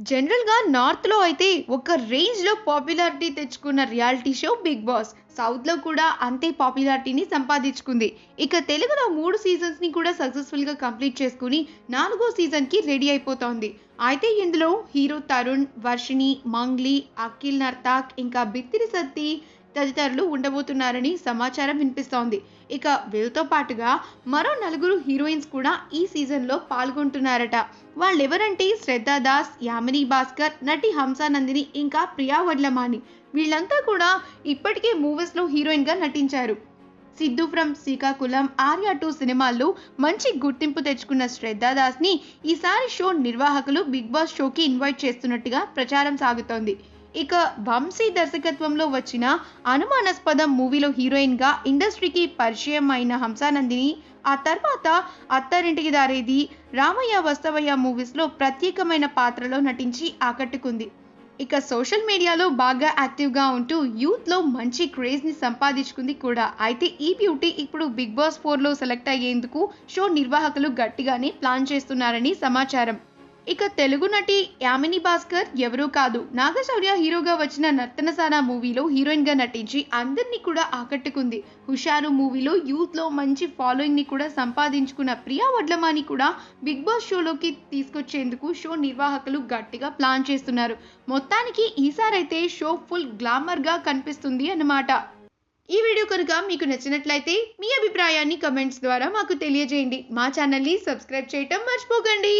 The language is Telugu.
జనరల్‌గా నార్త్‌లో అయితే ఒక రేంజ్‌లో పాపులారిటీ తెచ్చుకున్న రియాలిటీ షో 'బిగ్ బాస్'. సౌత్‌లో కూడా అంతే పాపులారిటీని సంపాదించుకుంది. ఇక తెలుగులో మూడు సీజన్స్‌ని కూడా సక్సెస్‌ఫుల్‌గా కంప్లీట్ చేసుకుని నాలుగో సీజన్‌కి రెడీ అయిపోతోంది. అయితే ఇందులో హీరో తరుణ్, వర్షిణి, మంగ్లీ, అఖిల్ నర్తాక్, ఇంకా బిత్తిరి సత్తి తదితరులు ఉండబోతున్నారని సమాచారం వినిపిస్తోంది. ఇక వీళ్ళతో పాటుగా మరో నలుగురు హీరోయిన్స్ కూడా ఈ సీజన్‌లో పాల్గొంటున్నారట. వాళ్ళెవరంటే శ్రద్ధా దాస్, యామిని భాస్కర్, నటి హంసా నందిని, ఇంకా ప్రియా వడ్లమాని. వీళ్ళంతా కూడా ఇప్పటికే మూవీస్‌లో హీరోయిన్‌గా నటించారు. సిద్ధు ఫ్రమ్ శ్రీకాకుళం', ఆర్యా టూ సినిమాల్లో మంచి గుర్తింపు తెచ్చుకున్న శ్రద్ధా దాస్‌ని ఈసారి షో నిర్వాహకులు 'బిగ్ బాస్' షోకి ఇన్వైట్ చేస్తున్నట్టుగా ప్రచారం సాగుతోంది. ఇక వంశీ దర్శకత్వంలో వచ్చిన 'అనుమానాస్పదం' మూవీలో హీరోయిన్‌గా ఇండస్ట్రీకి పరిచయం అయిన హంసానందిని ఆ తర్వాత 'అత్తారింటికి దారేది', 'రామయ్య వస్తవయ్య' మూవీస్‌లో ప్రత్యేకమైన పాత్రలో నటించి ఆకట్టుకుంది. ఇక సోషల్ మీడియాలో బాగా యాక్టివ్‌గా ఉంటూ యూత్‌లో మంచి క్రేజ్‌ని సంపాదించుకుంది కూడా. అయితే ఈ బ్యూటీ ఇప్పుడు 'బిగ్ బాస్ ఫోర్లో సెలెక్ట్ అయ్యేందుకు షో నిర్వాహకులు గట్టిగానే ప్లాన్ చేస్తున్నారని సమాచారం. ఇక తెలుగు నటి యామిని భాస్కర్ ఎవరూ కాదు నాగశౌర్య హీరోగా వచ్చిన నర్తనసాన మూవీలో హీరోయిన్‌గా నటించి అందరినీ కూడా ఆకట్టుకుంది. 'హుషారు' మూవీలో యూత్‌లో మంచి ఫాలోయింగ్‌ని కూడా సంపాదించుకున్న ప్రియా వడ్లమాని కూడా 'బిగ్ బాస్' షోలోకి తీసుకొచ్చేందుకు షో నిర్వాహకులు గట్టిగా ప్లాన్ చేస్తున్నారు. మొత్తానికి ఈసారైతే షో ఫుల్ గ్లామర్‌గా కనిపిస్తుంది అన్నమాట. ఈ వీడియో కనుక మీకు నచ్చినట్లయితే మీ అభిప్రాయాన్ని కమెంట్స్ ద్వారా మాకు తెలియజేయండి. మా ఛానల్‌ని సబ్స్క్రైబ్ చేయటం మర్చిపోకండి.